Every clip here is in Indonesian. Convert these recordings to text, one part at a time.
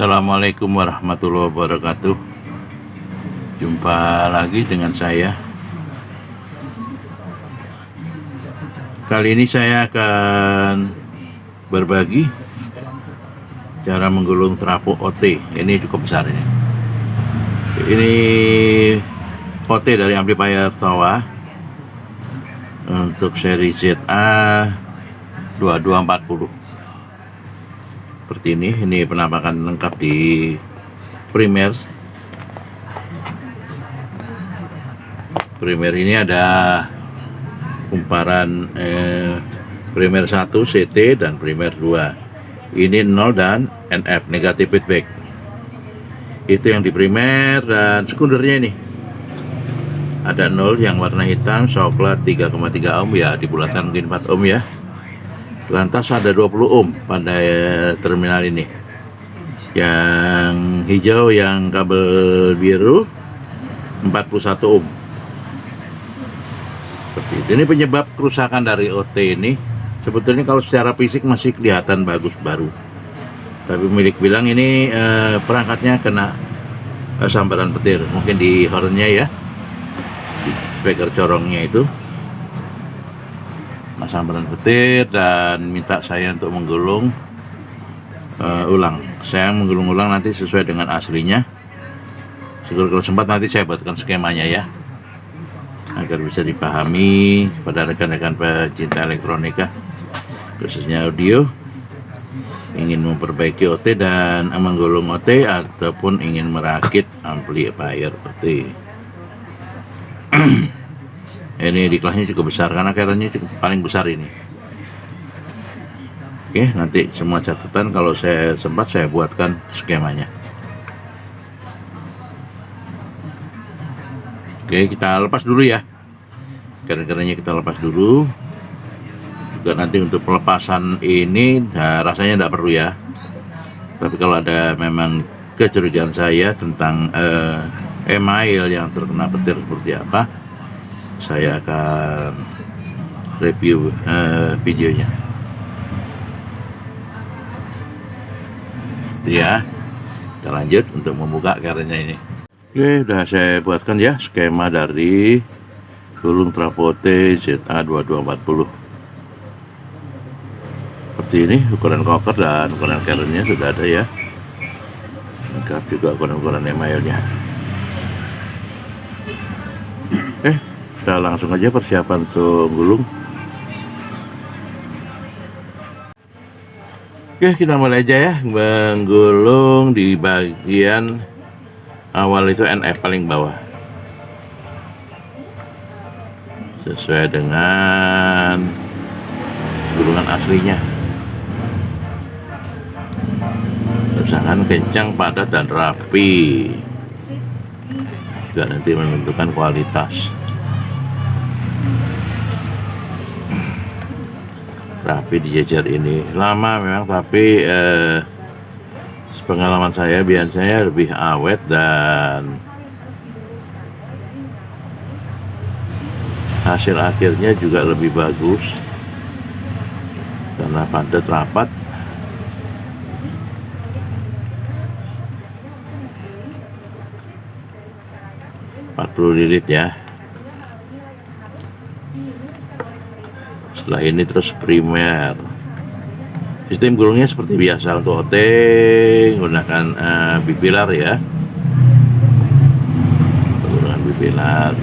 Assalamualaikum warahmatullahi wabarakatuh. Jumpa lagi dengan saya. Kali ini saya akan berbagi cara menggulung trafo OT. Ini cukup besar ini. Ini OT dari amplifier Tawa untuk seri ZA 2240 seperti ini. Ini penampakan lengkap di primer. Primer ini ada kumparan eh, primer 1 CT dan primer 2 ini 0 dan NF negatif feedback. Itu yang di primer dan sekundernya ini. Ada 0 yang warna hitam coklat 3,3 ohm ya dibulatkan mungkin 4 ohm ya lantas ada 20 ohm pada terminal ini. Yang hijau yang kabel biru 41 ohm. Seperti itu. Ini penyebab kerusakan dari OT ini. Sebetulnya kalau secara fisik masih kelihatan bagus baru. Tapi milik bilang ini eh, perangkatnya kena eh, sambaran petir. Mungkin di hornnya ya. Di speaker corongnya itu Mas Amran Petir dan minta saya untuk menggulung uh, ulang. Saya menggulung ulang nanti sesuai dengan aslinya. Kalau sempat nanti saya buatkan skemanya ya agar bisa dipahami pada rekan-rekan pecinta elektronika khususnya audio ingin memperbaiki OT dan menggulung OT ataupun ingin merakit amplifier OT ini di kelasnya cukup besar karena cukup paling besar ini. Oke nanti semua catatan kalau saya sempat saya buatkan skemanya. Oke kita lepas dulu ya. Keren-kerennya kita lepas dulu. Juga nanti untuk pelepasan ini nah, rasanya tidak perlu ya. Tapi kalau ada memang kecurigaan saya tentang uh, email yang terkena petir seperti apa saya akan review uh, videonya. Itu ya. Kita lanjut untuk membuka karetnya ini. Oke sudah saya buatkan ya skema dari gulung trapote ZA2240 seperti ini ukuran koker dan ukuran kerennya sudah ada ya. Lengkap juga ukuran-ukuran emailnya eh kita langsung aja persiapan untuk gulung Oke kita mulai aja ya. Menggulung di bagian awal itu NF paling bawah. Sesuai dengan gulungan aslinya. Usahakan kencang padat dan rapi. Juga nanti menentukan kualitas rapi dijejer ini lama memang tapi eh, pengalaman saya biasanya lebih awet dan hasil akhirnya juga lebih bagus. Karena padat rapat empat puluh lilit ya setelah ini terus primer. Sistem gulungnya seperti biasa untuk OT gunakan uh, eh, bipilar ya. Gunakan bipilar.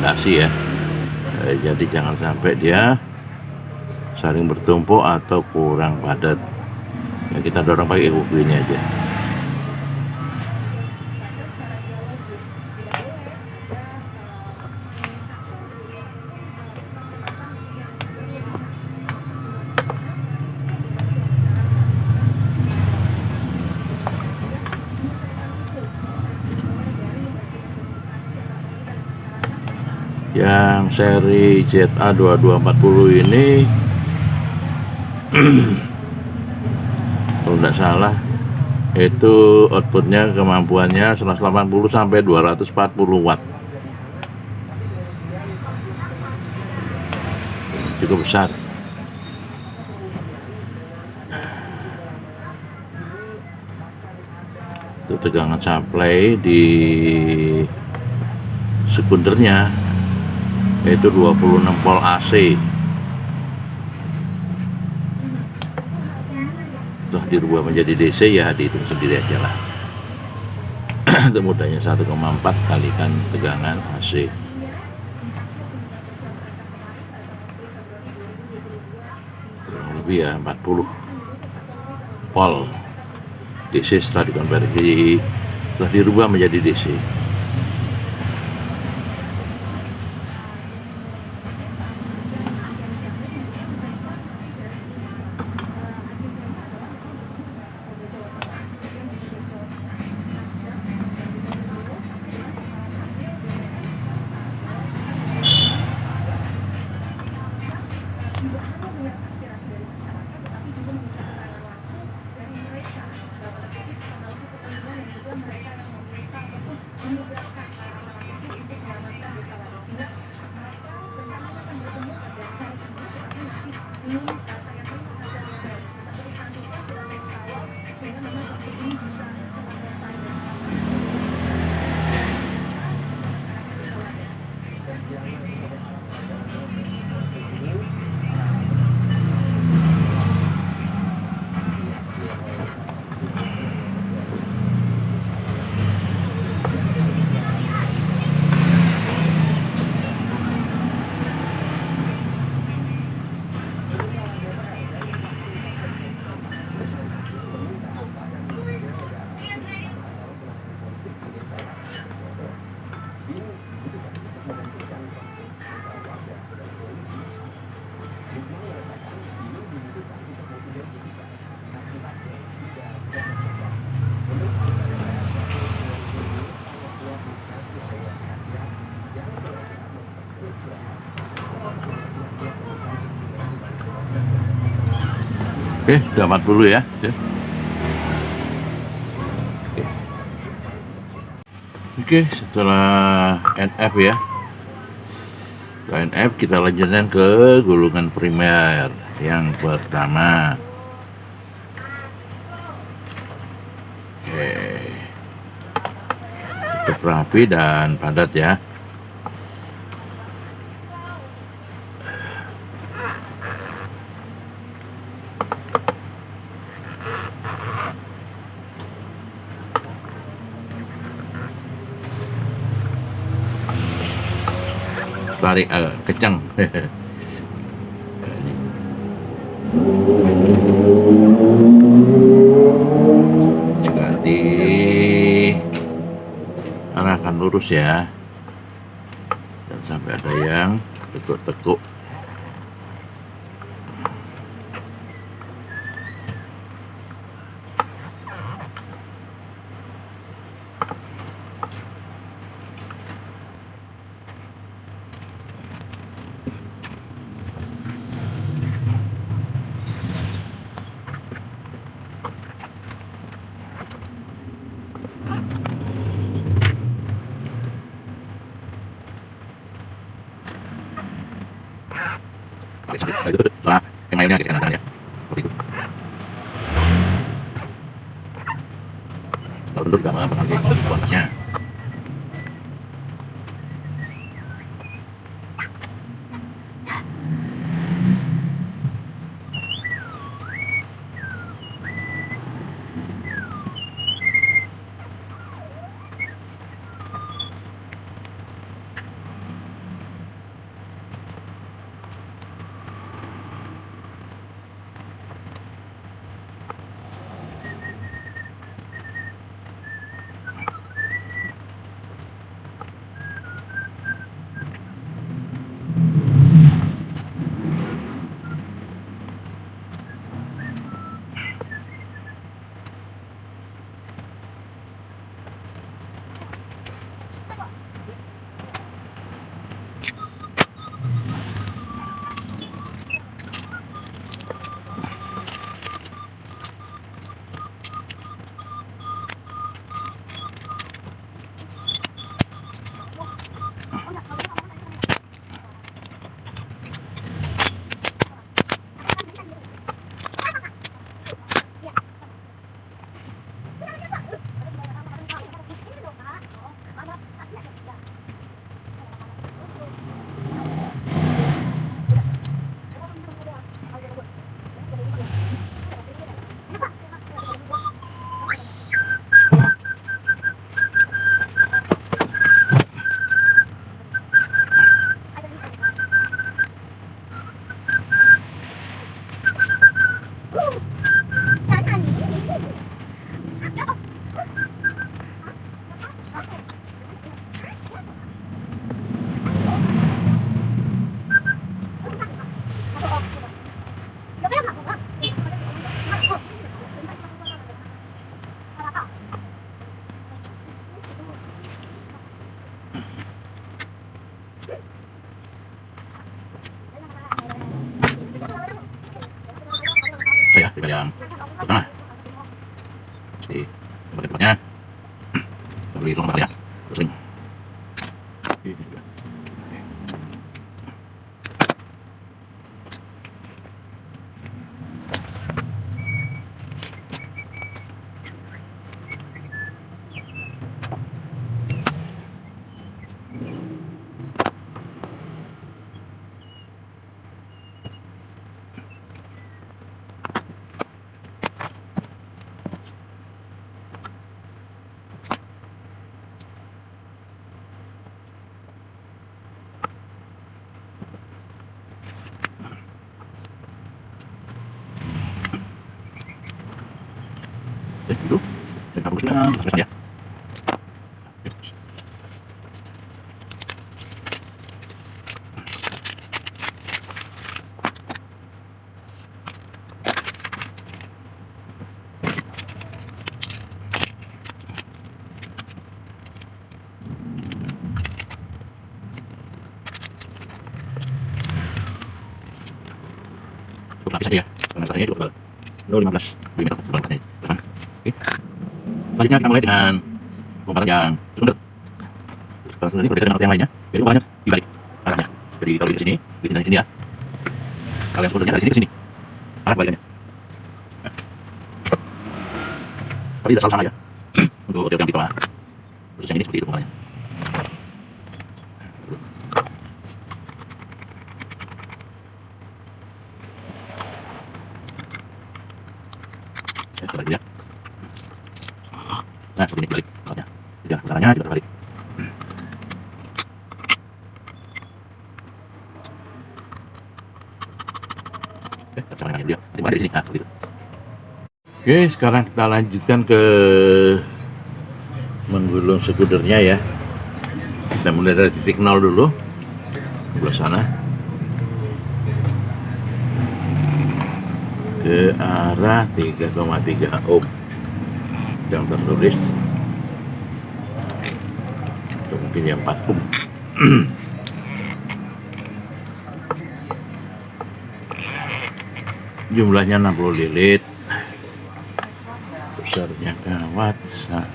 Fondasi ya. Eh, jadi jangan sampai dia saling bertumpuk atau kurang padat. Ya kita dorong pakai kuku ini aja seri ZA2240 ini. Kalau tidak salah itu outputnya kemampuannya 180 sampai 240 watt. Cukup besar. Itu tegangan supply di sekundernya yaitu 26 volt AC setelah dirubah menjadi DC ya dihitung sendiri aja lah. Itu mudahnya 1,4 kalikan tegangan AC kurang lebih ya 40 volt DC setelah dikonversi. Setelah dirubah menjadi DC Oke, sudah 40 ya. Oke. Oke. Setelah NF ya. NF kita lanjutkan ke gulungan primer yang pertama. Oke. Cukup rapi dan padat ya. Tarik agak kencang. Juga lurus ya. Dan sampai ada yang tekuk-tekuk itu yang lainnya geser kanan ya. Seperti itu. Juga mempengaruhi warnanya. Saya tiba yang pertama. Jadi tempat-tempatnya beli ruang ya. Itu. Dan kamu. Cukup lapis aja ya. Karena cukup tebal. 0,15 mm tebal katanya. Depan. Oke. Selanjutnya kita mulai dengan bongkaran yang sumber. Bongkaran sendiri berbeda dengan yang lainnya. Jadi bongkarannya dibalik arahnya. Jadi kalau di sini, di dari sini ya. Kalau yang sumbernya dari sini ke sini. Arah balikannya. Tapi tidak salah sama ya. Untuk hotel yang di bawah. Terus yang ini seperti itu bongkarannya. Ya, balik ya. Nah, seperti ini balik. Ya, ya caranya caranya. Nanti balik di sini. Nah, seperti itu. Oke, sekarang kita lanjutkan ke menggulung skuternya ya. Kita mulai dari titik nol dulu. Sebelah sana. ke arah 3,3 ohm yang tertulis mungkin yang 4 ohm jumlahnya 60 lilit besarnya kawat sa-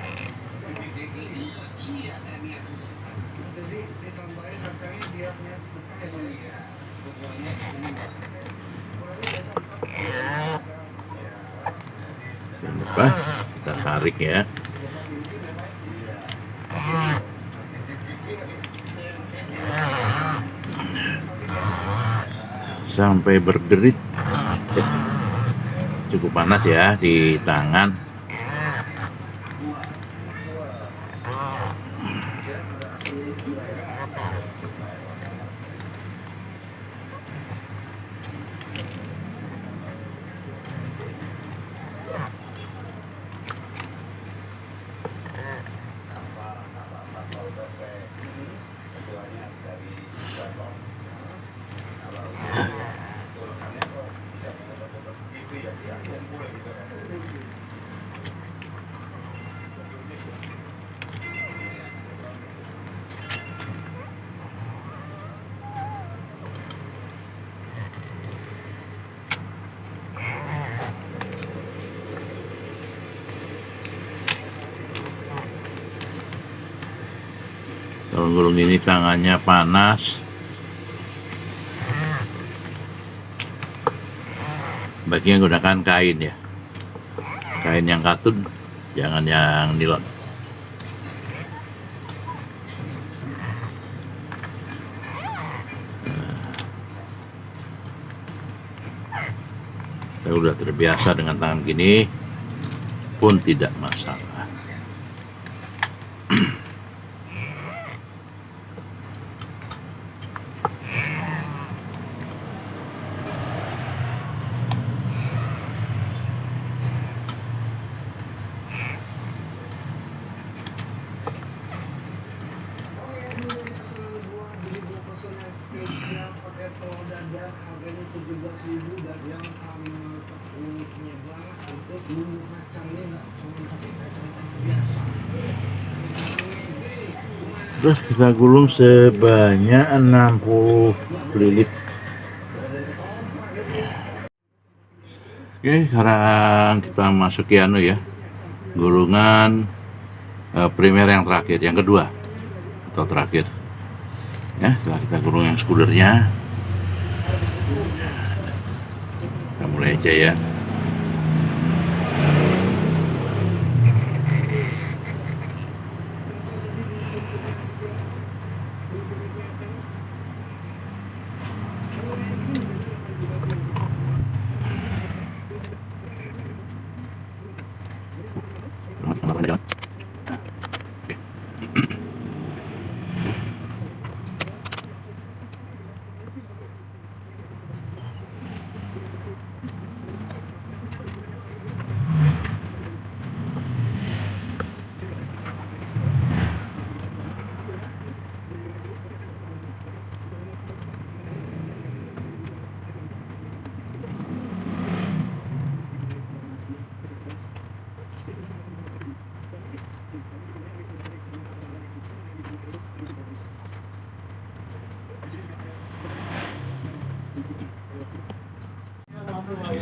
Jangan lupa kita tarik ya. Sampai berderit. Eh, Cukup panas ya di tangan. Gulung ini tangannya panas. Baiknya gunakan kain ya. Kain yang katun, jangan yang nilon. Saya udah terbiasa dengan tangan gini pun tidak masalah. Terus kita gulung sebanyak 60 lilit. Oke, sekarang kita masuki anu ya. Gulungan eh, primer yang terakhir, yang kedua atau terakhir. Ya, setelah kita gulung yang skudernya. Kita mulai aja ya.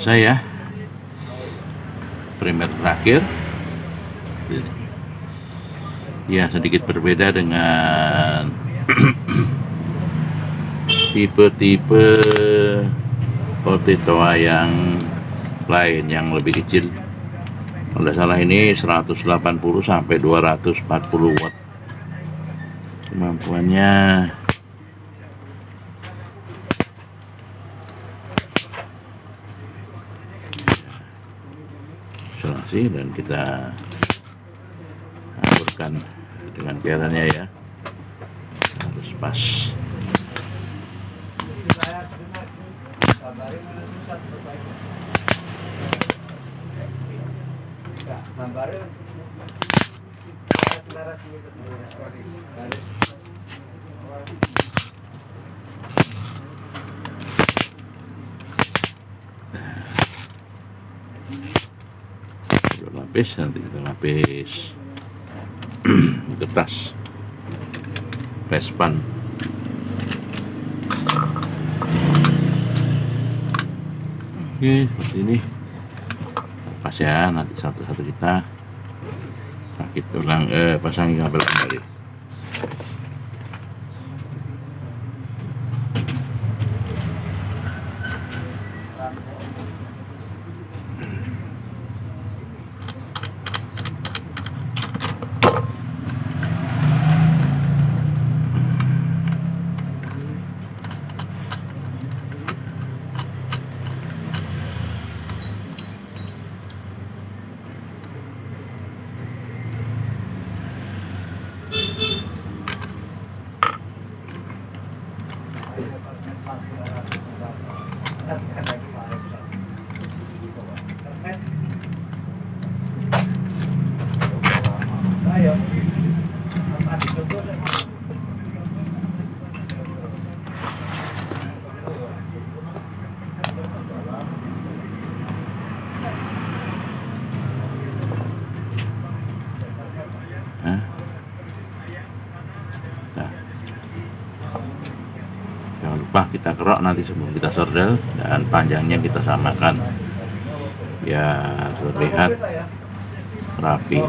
Selesai ya. Primer terakhir. Ya, sedikit berbeda dengan tipe-tipe potato yang lain yang lebih kecil. Kalau salah ini 180 sampai 240 watt. Kemampuannya isolasi dan kita hancurkan dengan biarannya ya. Harus pas. dua lapis nanti kita lapis kertas pespan oke seperti ini. Pas ya nanti satu-satu kita. Rakit ulang eh pasangi kabel kembali Nanti sebelum kita sordel dan panjangnya kita samakan biar terlihat rapi.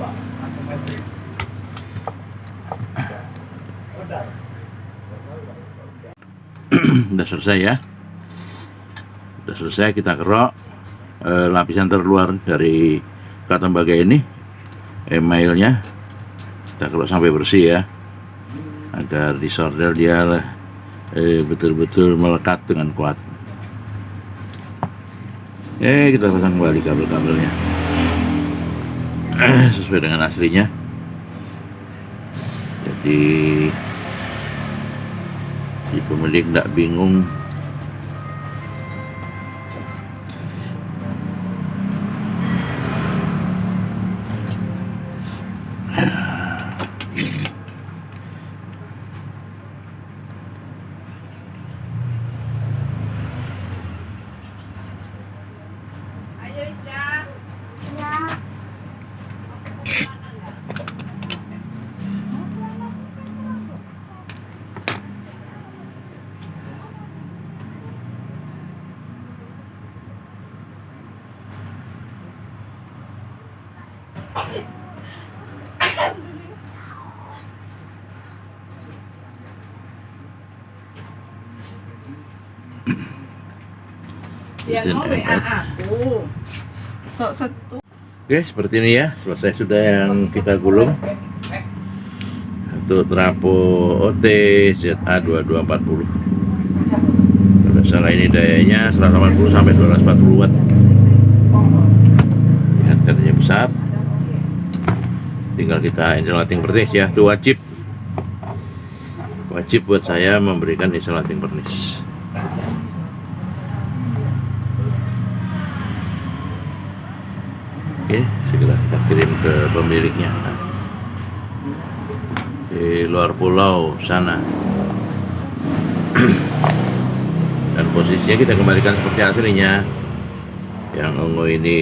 Udah selesai ya. Udah selesai kita kerok eh, lapisan terluar dari kata bagai ini emailnya kita kerok sampai bersih ya agar di sordel dia eh, betul-betul melekat dengan kuat. Eh kita pasang kembali kabel-kabelnya. Eh, sesuai dengan aslinya. Jadi si pemilik tidak bingung Aku. So, satu. Oke, seperti ini ya. Selesai sudah yang kita gulung. Untuk trapo OT ZA2240. Pada salah ini dayanya 180 sampai 240 watt. Lihat katanya besar. Tinggal kita insulating pernis ya, itu wajib. Wajib buat saya memberikan insulating pernis. Oke, segera kita kirim ke pemiliknya di luar pulau sana. Dan posisinya kita kembalikan seperti aslinya. Yang ungu ini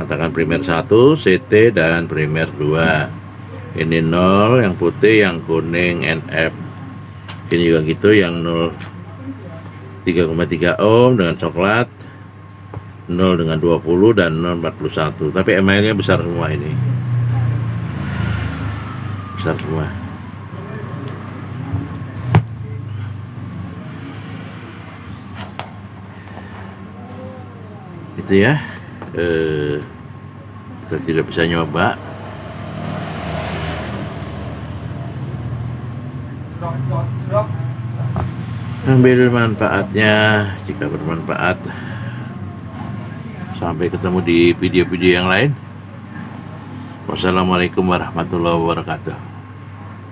katakan primer 1, CT dan primer 2. Ini 0, yang putih, yang kuning NF. Ini juga gitu yang 0 3,3 ohm dengan coklat 0 dengan 20 dan 0 41 tapi ML nya besar semua ini. Besar semua. Itu ya. Eh, kita tidak bisa nyoba. Ambil manfaatnya. Jika bermanfaat Sampai ketemu di video-video yang lain. Wassalamualaikum warahmatullahi wabarakatuh.